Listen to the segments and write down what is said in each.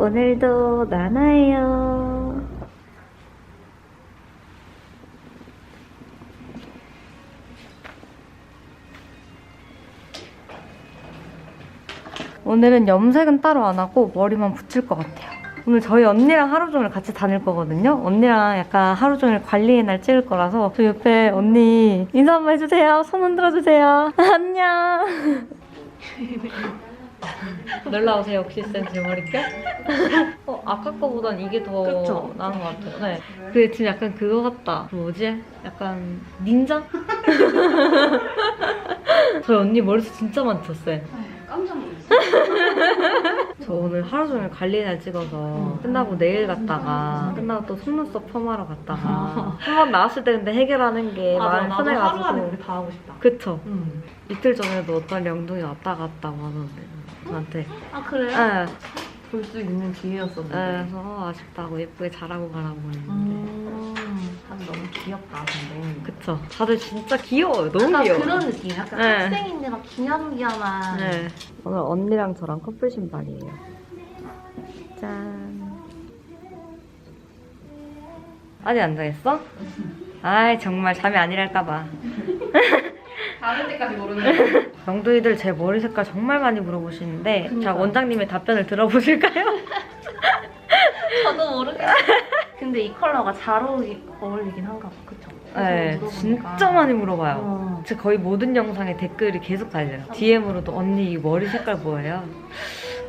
오늘도 나나예요. 오늘은 염색은 따로 안 하고 머리만 붙일 것 같아요. 오늘 저희 언니랑 하루 종일 같이 다닐 거거든요. 언니랑 약간 하루 종일 관리의 날 찍을 거라서 저 옆에 언니 인사 한번 해주세요. 손 흔들어 주세요. 안녕. 놀라 오세요, 혹시 쌤 제 머릿결? 어, 아까 거보단 이게 더 그쵸? 나은 것 같아요. 네. 근데 지금 약간 그거 같다. 그 뭐지? 약간 닌자? 저희 언니 머리숱 진짜 많죠, 쌤? 깜짝 놀랐어. 저 오늘 하루 종일 관리날 찍어서 끝나고 내일 갔다가 끝나고 또 속눈썹 펌하러 갔다가 한 번 나왔을 때 근데 해결하는 게 마음이 나도 하루 안에 편해가지고 그렇게 다 하고 싶다. 그쵸? 응. 이틀 전에도 어떤 영둥이 왔다 갔다고 하던데 저한테 아 그래요? 네. 볼 수 있는 기회였었는데. 그래서 어, 아쉽다고 예쁘게 잘하고 가라고 했는데 음. 다들 너무 귀엽다 근데. 그쵸? 다들 진짜 귀여워요 너무 약간 귀여워요 그런 느낌. 약간 네. 학생인데 막 기념기야만. 네. 오늘 언니랑 저랑 커플 신발이에요. 짠. 아직 안 자겠어? 아이 정말 잠이 아니랄까봐. 다른 데까지 모르는. 영두이들 제 머리 색깔 정말 많이 물어보시는데 자 그러니까. 원장님의 답변을 들어보실까요? 저도 모르겠어. 근데 이 컬러가 잘 어울리, 어울리긴 한가 봐. 그쵸? 네, 물어보니까. 진짜 많이 물어봐요. 어. 제 거의 모든 영상에 댓글이 계속 달려요. DM으로도 언니 이 머리 색깔 뭐예요?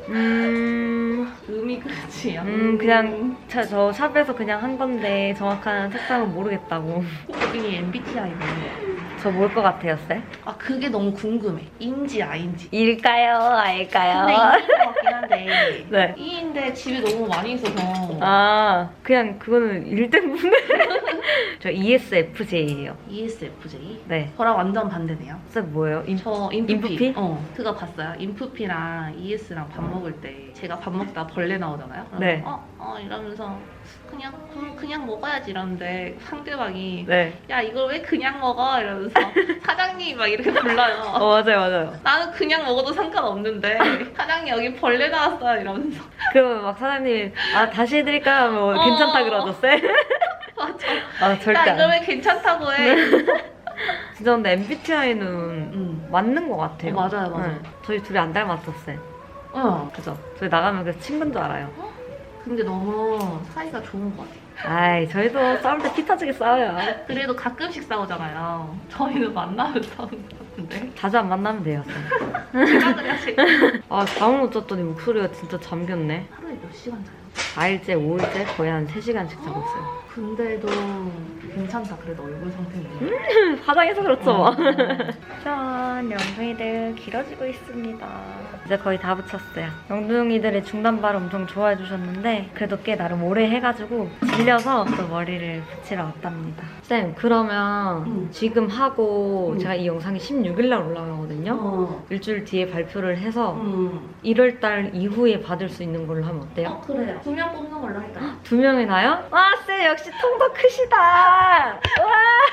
음, 음이 그렇지. 음 그냥 저, 저 샵에서 그냥 한 건데 정확한 색상은 모르겠다고. 여기 MBTI네. 저 뭘 것 같아요, 쌤? 아 그게 너무 궁금해. 인지 아인지. 일까요, 아일까요? 근데 이인 것 같긴 한데. 네. 이인데 집에 너무 많이 있어서. 아, 그냥 그거는 일 때문에. 저 ESFJ예요. ESFJ. 네. 저랑 완전 반대네요. 쌤 뭐예요? 임... 저 인프피. 인프피? 어. 그거 봤어요. 인프피랑 ES랑 밥 먹을 때 제가 밥 먹다 벌레 나오잖아요. 그러면 네. 어, 어 이러면서 그냥 그럼 그냥 먹어야지 이러는데 상대방이 네. 야 이걸 왜 그냥 먹어 이러면서 사장님 막 이렇게 불러요. 어, 맞아요, 맞아요. 나는 그냥 먹어도 상관없는데 사장님 여기 벌레 나왔어요 이러면서 그러면 막 사장님, 아, 다시 해드릴까요? 하면 뭐 어. 괜찮다 그러죠, 쌤? 아, 절대 야안왜 괜찮다고 해. 진짜 근데 MBTI는 음. 맞는 것 같아요. 어, 맞아요, 맞아요. 네. 저희 둘이 안 닮았었어요. 어. 그죠? 저희 나가면 그래서 친구인 줄 알아요. 근데 너무 사이가 좋은 것 같아요. 아이, 저희도 싸울 때 피 터지게 싸워요. 그래도 가끔씩 싸우잖아요. 저희는 만나면 싸우는 것 같은데. 자주 안 만나면 돼요, 쌤. 제가 지금 아, 잠을 못 잤더니 목소리가 진짜 잠겼네. 하루에 몇 시간 자요? 4일째, 5일째 거의 한 3시간씩 자고 있어요. 근데도 괜찮다. 그래도 얼굴 상태는. 화장해서 그렇죠, 뭐. 어. 짠, 영둥이들 길어지고 있습니다. 이제 거의 다 붙였어요. 영둥이들의 중단발을 엄청 좋아해 주셨는데 그래도 꽤 나름 오래 해가지고 질려서 또 머리를 붙이러 왔답니다. 쌤, 그러면 음. 지금 하고 음. 제가 이 영상이 16일 날 올라가거든요. 어. 일주일 뒤에 발표를 해서 음. 1월 달 이후에 받을 수 있는 걸로 하면 어때요? 어, 그래요. 두 명 뽑는 걸로 할까요? 두 명이 나요? 와, 쌤 역시 통도 크시다. 와.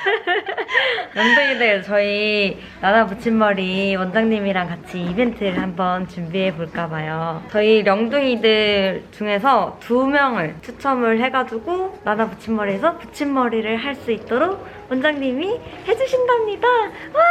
연동이들 저희 나나 붙임머리 원장님이랑 같이 이벤트를 한번 준비해 볼까 봐요. 저희 영둥이들 중에서 두 명을 추첨을 해가지고 나나 붙임머리에서 붙임머리를 할 수 있도록 원장님이 해주신답니다. 와!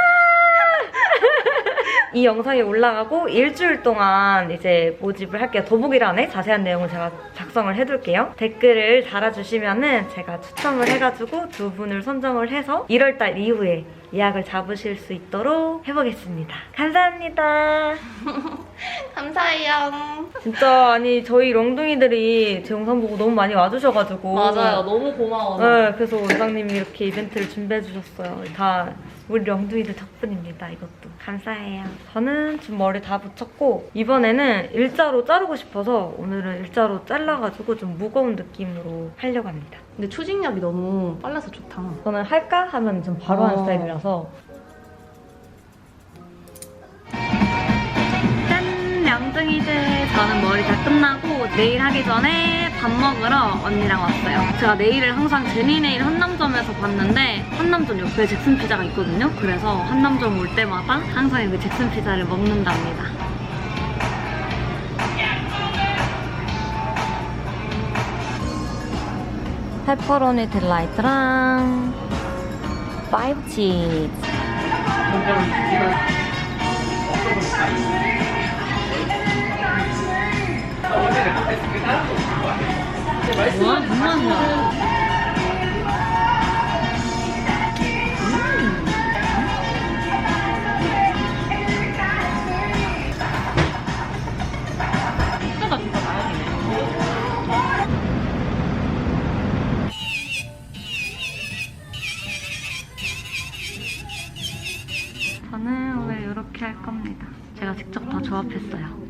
이 영상이 올라가고 일주일 동안 이제 모집을 할게요. 더보기란에 자세한 내용을 제가 작성을 해둘게요. 댓글을 달아주시면은 제가 추첨을 해가지고 두 분을 선정을 해서 1월달 이후에 예약을 잡으실 수 있도록 해보겠습니다. 감사합니다. 감사해요. 진짜 아니 저희 롱둥이들이 제 영상 보고 너무 많이 와주셔가지고 맞아요. 너무 고마워서. 네, 그래서 원장님이 이렇게 이벤트를 준비해 주셨어요. 다 우리 영둥이들 덕분입니다. 이것도 감사해요. 저는 지금 머리 다 붙였고 이번에는 일자로 자르고 싶어서 오늘은 일자로 잘라가지고 좀 무거운 느낌으로 하려고 합니다. 근데 추진력이 너무 빨라서 좋다. 저는 할까 하면 좀 바로 하는 어. 스타일이라서 짠! 명둥이들 저는 머리 다 끝나고 내일 하기 전에 밥 먹으러 언니랑 왔어요 제가 내일을 항상 제니 네일 한남점에서 봤는데 한남점 옆에 잭슨 피자가 있거든요 그래서 한남점 올 때마다 항상 그 잭슨 피자를 먹는답니다 페퍼로니 딜라이트랑 파이브 치즈. 와, 정말 진짜 저는 오늘 이렇게 할 겁니다. 제가 직접 다 조합했어요.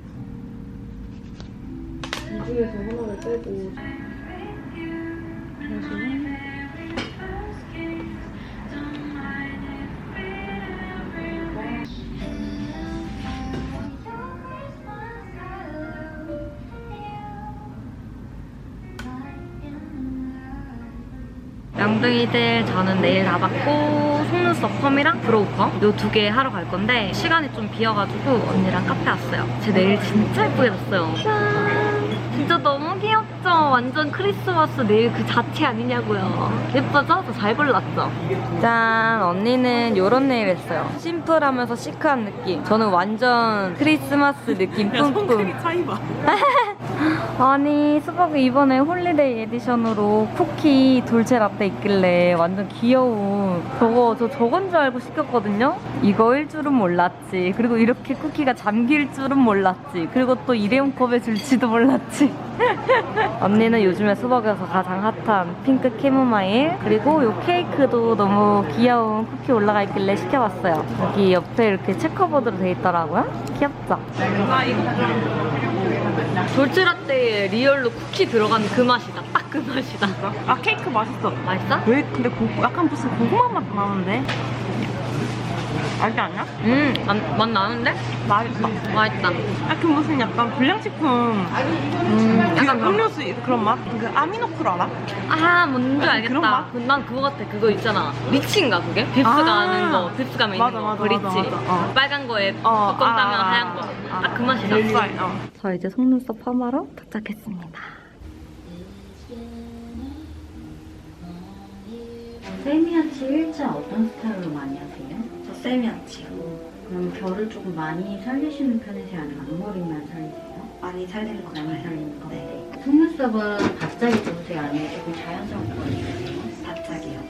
명등이들 저는 내일 다 받고 속눈썹 펌이랑 브로우 펌 요 두 개 하러 갈 건데 시간이 좀 비어가지고 언니랑 카페 왔어요. 제 내일 진짜 예쁘게 졌어요. 짠! 진짜 너무 귀엽죠? 완전 크리스마스 내일 그 자체 아니냐고요. 예쁘죠? 저 잘 골랐죠? 짠! 언니는 요런 네일 했어요. 심플하면서 시크한 느낌. 저는 완전 크리스마스 느낌 뿜뿜. 차이 봐. 아니 수박이 이번에 홀리데이 에디션으로 쿠키 돌체 라떼 있길래 완전 귀여운. 저거 저 저건 줄 알고 시켰거든요? 이거일 줄은 몰랐지. 그리고 이렇게 쿠키가 잠길 줄은 몰랐지. 그리고 또 일회용 컵에 줄지도 몰랐지. 언니는 요즘에 수박에서 가장 핫한 핑크 캐모마일 그리고 요 케이크도 너무 귀여운 쿠키 올라가 있길래 시켜봤어요. 여기 옆에 이렇게 체커보드로 돼 있더라고요. 귀엽죠? 나 이거 돌체라떼에 리얼로 쿠키 들어간 그 맛이다. 딱 그 맛이다. 아 케이크 맛있어. 맛있어? 왜 근데 고, 약간 무슨 고구마 맛 나는데? 알지 않냐? 음, 맛, 맛 나는데? 맛있어. 맛있다. 아 그 무슨 약간 불량식품 음, 약간 약간 그런 음료수 그런 맛? 그 아미노쿨 알아? 아, 뭔지 약간 알겠다. 그런 맛? 그- 난 그거 같아. 그거 있잖아. 리치인가 그게? 빕스 아. 가는 거. 빕스 가면 맞아, 있는 거. 맞아, 그 리치. 맞아, 맞아. 어. 빨간 거에 어, 뚜껑 아, 따면 아, 하얀 거. 아. 딱그 맛이다. 쌀, 어. 저 이제 속눈썹 펌하러 도착했습니다. 세미아치 일자 어떤 스타일로 많이 하세요? 저 세미아치요. 그럼 결을 조금 많이 살리시는 편이세요? 아니면 앞머리만 살리세요? 많이 살리는 거 많이 살리는 거 네. 속눈썹은 바짝이 좋으세요? 아니면 조금 자연스럽게 걸리세요? 바짝이요.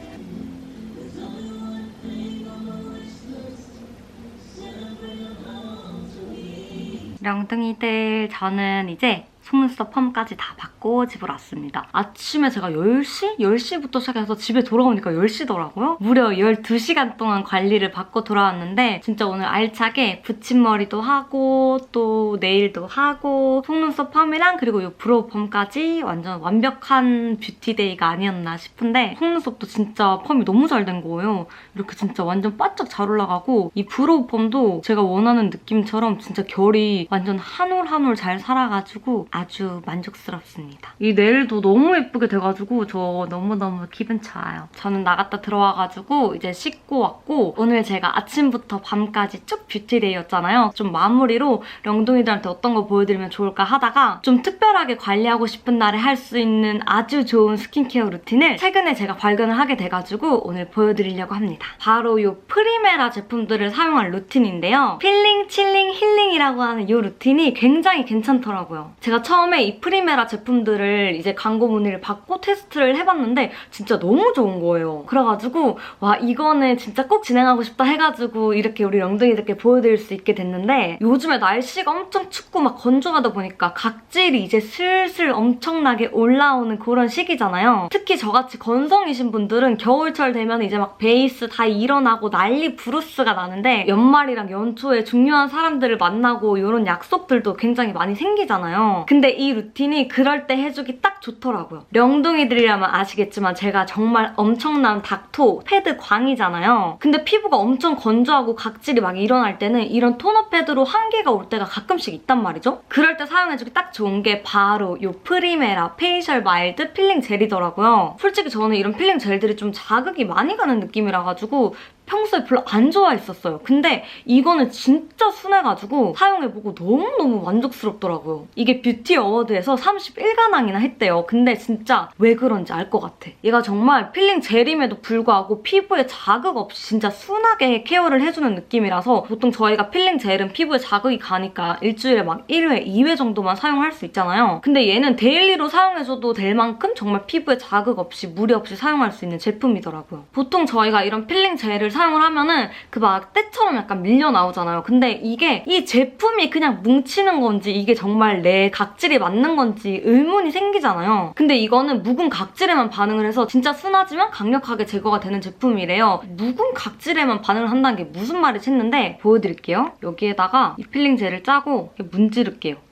명등이들 저는 이제 속눈썹 펌까지 다 받고 집으로 왔습니다. 아침에 제가 10시? 10시부터 시작해서 집에 돌아오니까 10시더라고요. 무려 12시간 동안 관리를 받고 돌아왔는데 진짜 오늘 알차게 붙임머리도 하고 또 네일도 하고 속눈썹 펌이랑 그리고 이 브로우 펌까지 완전 완벽한 뷰티데이가 아니었나 싶은데 속눈썹도 진짜 펌이 너무 잘 된 거예요. 이렇게 진짜 완전 바짝 잘 올라가고 이 브로우 펌도 제가 원하는 느낌처럼 진짜 결이 완전 한 올 한 올 잘 살아가지고 아주 만족스럽습니다. 이 네일도 너무 예쁘게 돼가지고 저 너무너무 기분 좋아요. 저는 나갔다 들어와가지고 이제 씻고 왔고 오늘 제가 아침부터 밤까지 쭉 뷰티데이였잖아요. 좀 마무리로 영동이들한테 어떤 거 보여드리면 좋을까 하다가 좀 특별하게 관리하고 싶은 날에 할 수 있는 아주 좋은 스킨케어 루틴을 최근에 제가 발견을 하게 돼가지고 오늘 보여드리려고 합니다. 바로 이 프리메라 제품들을 사용한 루틴인데요. 필링, 칠링, 힐링이라고 하는 이 루틴이 굉장히 괜찮더라고요. 제가 처음에 이 프리메라 제품 들을 이제 광고 문의를 받고 테스트를 해봤는데 진짜 너무 좋은 거예요. 그래가지고 와 이거는 진짜 꼭 진행하고 싶다 해가지고 이렇게 우리 영등이들께 보여드릴 수 있게 됐는데 요즘에 날씨가 엄청 춥고 막 건조하다 보니까 각질이 이제 슬슬 엄청나게 올라오는 그런 시기잖아요. 특히 저같이 건성이신 분들은 겨울철 되면 이제 막 베이스 다 일어나고 난리 부르스가 나는데 연말이랑 연초에 중요한 사람들을 만나고 이런 약속들도 굉장히 많이 생기잖아요. 근데 이 루틴이 그럴 때 해주기 딱 좋더라고요. 명동이들이라면 아시겠지만 제가 정말 엄청난 닥토 패드 광이잖아요. 근데 피부가 엄청 건조하고 각질이 막 일어날 때는 이런 토너 패드로 한계가 올 때가 가끔씩 있단 말이죠. 그럴 때 사용해주기 딱 좋은 게 바로 이 프리메라 페이셜 마일드 필링 젤이더라고요. 솔직히 저는 이런 필링 젤들이 좀 자극이 많이 가는 느낌이라 가지고 평소에 별로 안 좋아했었어요. 근데 이거는 진짜 순해가지고 사용해보고 너무너무 만족스럽더라고요. 이게 뷰티 어워드에서 31관왕이나 했대요. 근데 진짜 왜 그런지 알 것 같아. 얘가 정말 필링 젤임에도 불구하고 피부에 자극 없이 진짜 순하게 케어를 해주는 느낌이라서 보통 저희가 필링 젤은 피부에 자극이 가니까 일주일에 막 1회, 2회 정도만 사용할 수 있잖아요. 근데 얘는 데일리로 사용해줘도 될 만큼 정말 피부에 자극 없이 무리 없이 사용할 수 있는 제품이더라고요. 보통 저희가 이런 필링 젤을 사용을 하면은 그 막 때처럼 약간 밀려 나오잖아요. 근데 이게 이 제품이 그냥 뭉치는 건지 이게 정말 내 각질이 맞는 건지 의문이 생기잖아요. 근데 이거는 묵은 각질에만 반응을 해서 진짜 순하지만 강력하게 제거가 되는 제품이래요. 묵은 각질에만 반응을 한다는 게 무슨 말이지 했는데 보여드릴게요. 여기에다가 이 필링 젤을 짜고 문지를게요.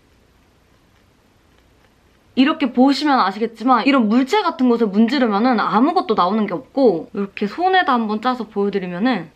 이렇게 보시면 아시겠지만 이런 물체 같은 곳에 문지르면 은 아무것도 나오는 게 없고 이렇게 손에다 한번 짜서 보여드리면 은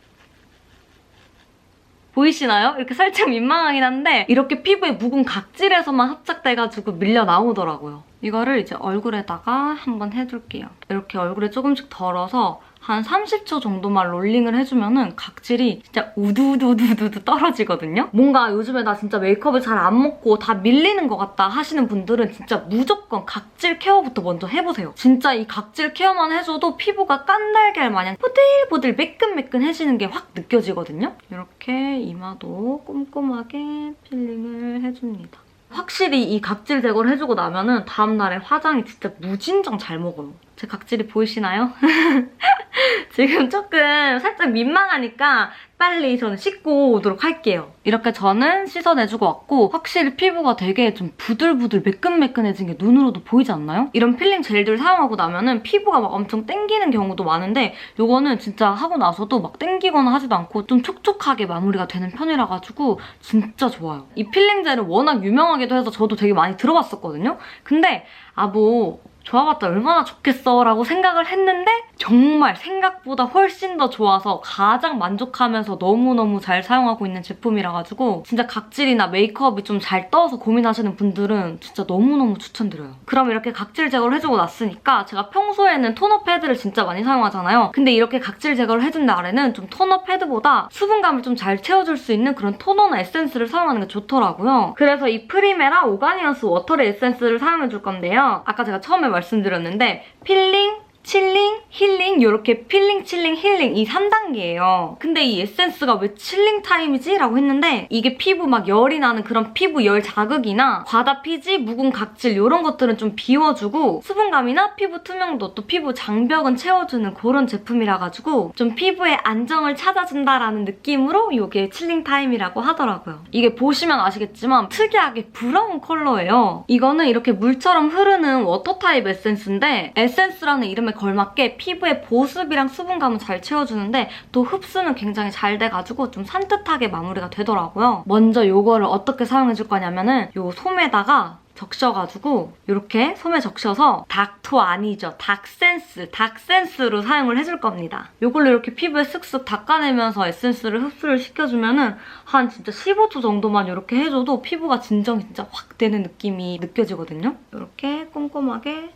보이시나요? 이렇게 살짝 민망하긴 한데 이렇게 피부에 묵은 각질에서만 합작돼가지고 밀려 나오더라고요. 이거를 이제 얼굴에다가 한번 해줄게요. 이렇게 얼굴에 조금씩 덜어서 한 30초 정도만 롤링을 해주면 은 각질이 진짜 우두두두두두 떨어지거든요? 뭔가 요즘에 나 진짜 메이크업을 잘 안 먹고 다 밀리는 것 같다 하시는 분들은 진짜 무조건 각질 케어부터 먼저 해보세요. 진짜 이 각질 케어만 해줘도 피부가 깐달걀 마냥 보들보들 매끈매끈해지는 게 확 느껴지거든요? 이렇게 이마도 꼼꼼하게 필링을 해줍니다. 확실히 이 각질 제거를 해주고 나면은 다음날에 화장이 진짜 무진장 잘 먹어요. 제 각질이 보이시나요? 지금 조금 살짝 민망하니까 빨리 저는 씻고 오도록 할게요. 이렇게 저는 씻어내주고 왔고 확실히 피부가 되게 좀 부들부들 매끈매끈해진 게 눈으로도 보이지 않나요? 이런 필링 젤들 사용하고 나면은 피부가 막 엄청 땡기는 경우도 많은데 이거는 진짜 하고 나서도 막 땡기거나 하지도 않고 좀 촉촉하게 마무리가 되는 편이라 가지고 진짜 좋아요. 이 필링 젤은 워낙 유명하기도 해서 저도 되게 많이 들어봤었거든요. 근데 아뭐 좋아봤자 얼마나 좋겠어 라고 생각을 했는데 정말 생각보다 훨씬 더 좋아서 가장 만족하면서 너무너무 잘 사용하고 있는 제품이라 가지고 진짜 각질이나 메이크업이 좀 잘 떠서 고민하시는 분들은 진짜 너무너무 추천드려요. 그럼 이렇게 각질 제거를 해주고 났으니까 제가 평소에는 토너 패드를 진짜 많이 사용하잖아요. 근데 이렇게 각질 제거를 해준 날에는 좀 토너 패드보다 수분감을 좀 잘 채워줄 수 있는 그런 토너나 에센스를 사용하는 게 좋더라고요. 그래서 이 프리메라 오가니언스 워터리 에센스를 사용해줄 건데요. 아까 제가 처음에 말 씀드렸는데 필링, 칠링, 힐링 이렇게 필링, 칠링, 힐링 이 3단계예요. 근데 이 에센스가 왜 칠링 타임이지? 라고 했는데 이게 피부 막 열이 나는 그런 피부 열 자극이나 과다 피지, 묵은 각질 이런 것들은 좀 비워주고 수분감이나 피부 투명도 또 피부 장벽은 채워주는 그런 제품이라 가지고 좀 피부에 안정을 찾아준다라는 느낌으로 이게 칠링 타임이라고 하더라고요. 이게 보시면 아시겠지만 특이하게 브라운 컬러예요. 이거는 이렇게 물처럼 흐르는 워터 타입 에센스인데 에센스라는 이름 에 걸맞게 피부에 보습이랑 수분감은 잘 채워주는데 또 흡수는 굉장히 잘 돼가지고 좀 산뜻하게 마무리가 되더라고요. 먼저 이거를 어떻게 사용해줄 거냐면은 이 솜에다가 적셔가지고 이렇게 솜에 적셔서 닥토 아니죠. 닥센스, 닥센스로 사용을 해줄 겁니다. 이걸로 이렇게 피부에 쓱쓱 닦아내면서 에센스를 흡수를 시켜주면은 한 진짜 15초 정도만 이렇게 해줘도 피부가 진정이 진짜 확 되는 느낌이 느껴지거든요. 이렇게 꼼꼼하게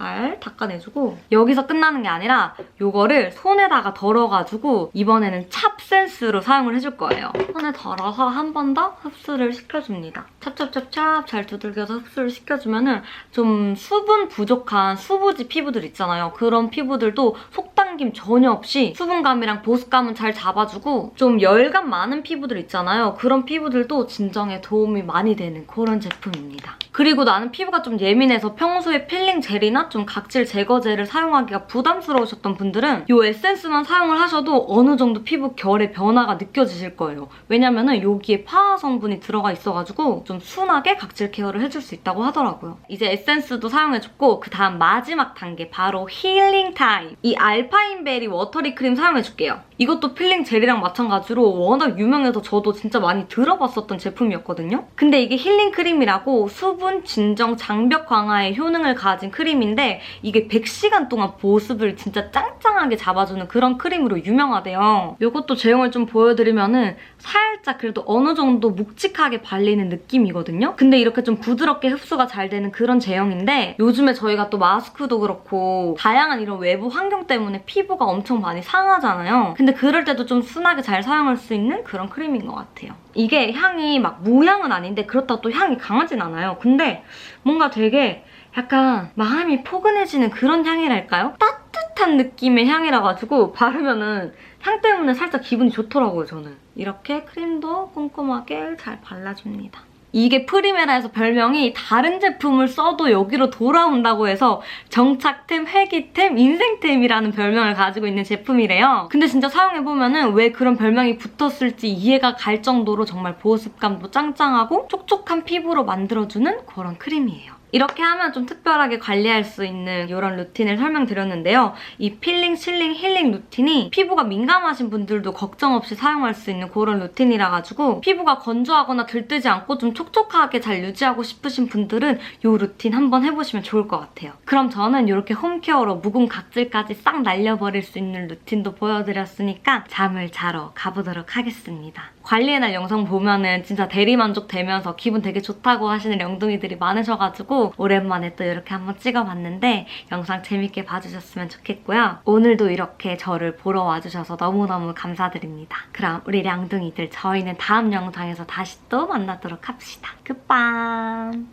잘 닦아내주고 여기서 끝나는 게 아니라 이거를 손에다가 덜어가지고 이번에는 찹센스로 사용을 해줄 거예요. 손에 덜어서 한 번 더 흡수를 시켜줍니다. 찹찹찹찹 잘 두들겨서 흡수를 시켜주면은 좀 수분 부족한 수부지 피부들 있잖아요. 그런 피부들도 속당김 전혀 없이 수분감이랑 보습감은 잘 잡아주고 좀 열감 많은 피부들 있잖아요. 그런 피부들도 진정에 도움이 많이 되는 그런 제품입니다. 그리고 나는 피부가 좀 예민해서 평소에 필링 젤이나 좀 각질 제거제를 사용하기가 부담스러우셨던 분들은 이 에센스만 사용을 하셔도 어느 정도 피부 결의 변화가 느껴지실 거예요. 왜냐면은 여기에 파화 성분이 들어가 있어가지고 좀 순하게 각질 케어를 해줄 수 있다고 하더라고요. 이제 에센스도 사용해줬고 그 다음 마지막 단계 바로 힐링 타임. 이 알파인베리 워터리 크림 사용해줄게요. 이것도 필링 젤이랑 마찬가지로 워낙 유명해서 저도 진짜 많이 들어봤었던 제품이었거든요. 근데 이게 힐링 크림이라고 수분, 진정, 장벽 강화의 효능을 가진 크림인데 이게 100시간 동안 보습을 진짜 짱짱하게 잡아주는 그런 크림으로 유명하대요. 이것도 제형을 좀 보여드리면은 살짝 그래도 어느 정도 묵직하게 발리는 느낌이 느낌이거든요. 근데 이렇게 좀 부드럽게 흡수가 잘 되는 그런 제형인데 요즘에 저희가 또 마스크도 그렇고 다양한 이런 외부 환경 때문에 피부가 엄청 많이 상하잖아요. 근데 그럴 때도 좀 순하게 잘 사용할 수 있는 그런 크림인 것 같아요. 이게 향이 막 무향은 아닌데 그렇다고 또 향이 강하진 않아요. 근데 뭔가 되게 약간 마음이 포근해지는 그런 향이랄까요? 따뜻한 느낌의 향이라 가지고 바르면은 향 때문에 살짝 기분이 좋더라고요, 저는. 이렇게 크림도 꼼꼼하게 잘 발라줍니다. 이게 프리메라에서 별명이 다른 제품을 써도 여기로 돌아온다고 해서 정착템, 회기템, 인생템이라는 별명을 가지고 있는 제품이래요. 근데 진짜 사용해보면 은 왜 그런 별명이 붙었을지 이해가 갈 정도로 정말 보습감도 짱짱하고 촉촉한 피부로 만들어주는 그런 크림이에요. 이렇게 하면 좀 특별하게 관리할 수 있는 이런 루틴을 설명드렸는데요. 이 필링, 실링, 힐링 루틴이 피부가 민감하신 분들도 걱정 없이 사용할 수 있는 그런 루틴이라 가지고 피부가 건조하거나 들뜨지 않고 좀 촉촉하게 잘 유지하고 싶으신 분들은 이 루틴 한번 해보시면 좋을 것 같아요. 그럼 저는 이렇게 홈케어로 묵은 각질까지 싹 날려버릴 수 있는 루틴도 보여드렸으니까 잠을 자러 가보도록 하겠습니다. 관리의 날 영상 보면은 진짜 대리만족 되면서 기분 되게 좋다고 하시는 영둥이들이 많으셔가지고 오랜만에 또 이렇게 한번 찍어봤는데 영상 재밌게 봐주셨으면 좋겠고요. 오늘도 이렇게 저를 보러 와주셔서 너무너무 감사드립니다. 그럼 우리 량둥이들 저희는 다음 영상에서 다시 또 만나도록 합시다. 굿밤!